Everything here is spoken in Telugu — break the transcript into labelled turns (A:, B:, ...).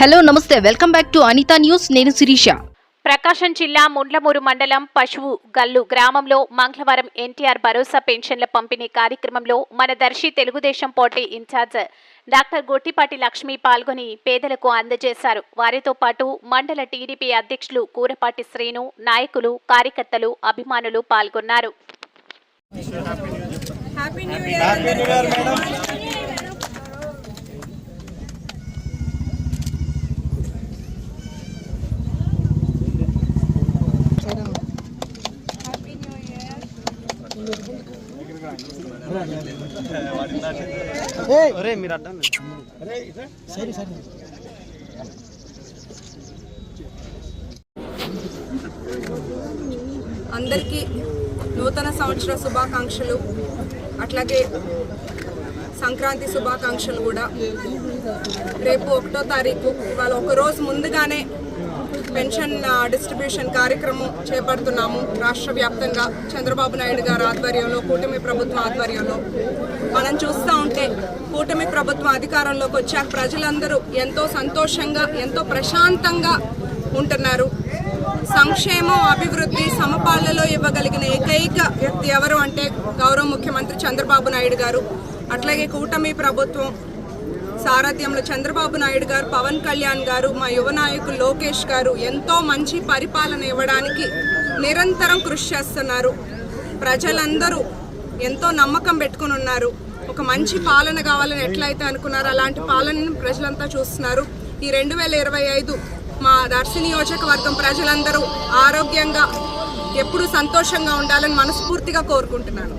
A: హలో నమస్తే. Welcome back to Anitha news. నేను శిరీష.
B: ప్రకాశం జిల్లా ముండ్లమూరు మండలం పశువు గల్లు గ్రామంలో మంగళవారం ఎన్టీఆర్ భరోసా పెన్షన్ల పంపిణీ కార్యక్రమంలో మన Darsi Telugu Desam party in charge doctor Gottipati Lakshmi పాల్గొని పేదలకు అందజేశారు. వారితో పాటు మండల టీడీపీ అధ్యక్షులు కూరపాటి శ్రీను నాయకులు కార్యకర్తలు అభిమానులు పాల్గొన్నారు.
C: ఒరే మీరు అడ్డం
D: అందరికీ నూతన సంవత్సర శుభాకాంక్షలు అట్లాగే సంక్రాంతి శుభాకాంక్షలు కూడా. రేపు ఒకటో తారీఖు ఇవాళ ఒక రోజు ముందుగానే పెన్షన్ డిస్ట్రిబ్యూషన్ కార్యక్రమం చేపడుతున్నాము. రాష్ట్ర వ్యాప్తంగా చంద్రబాబు నాయుడు గారి ఆధ్వర్యంలో కూటమి ప్రభుత్వం ఆధ్వర్యంలో. మనం చూస్తూ ఉంటే కూటమి ప్రభుత్వం అధికారంలోకి వచ్చాక ప్రజలందరూ ఎంతో సంతోషంగా ఎంతో ప్రశాంతంగా ఉంటున్నారు. సంక్షేమం అభివృద్ధి సమపాలలో ఇవ్వగలిగిన ఏకైక వ్యక్తి ఎవరు అంటే గౌరవ ముఖ్యమంత్రి చంద్రబాబు నాయుడు గారు. అట్లాగే కూటమి ప్రభుత్వం సారథ్యంలో చంద్రబాబు నాయుడు గారు పవన్ కళ్యాణ్ గారు మా యువ నాయకులు లోకేష్ గారు ఎంతో మంచి పరిపాలన ఇవ్వడానికి నిరంతరం కృషి చేస్తున్నారు. ప్రజలందరూ ఎంతో నమ్మకం పెట్టుకుని ఉన్నారు. ఒక మంచి పాలన కావాలని ఎట్లయితే అనుకున్నారో అలాంటి పాలనను ప్రజలంతా చూస్తున్నారు. ఈ రెండు వేల ఇరవై ఐదు మా దర్శి నియోజకవర్గం ప్రజలందరూ ఆరోగ్యంగా ఎప్పుడూ సంతోషంగా ఉండాలని మనస్ఫూర్తిగా కోరుకుంటున్నాను.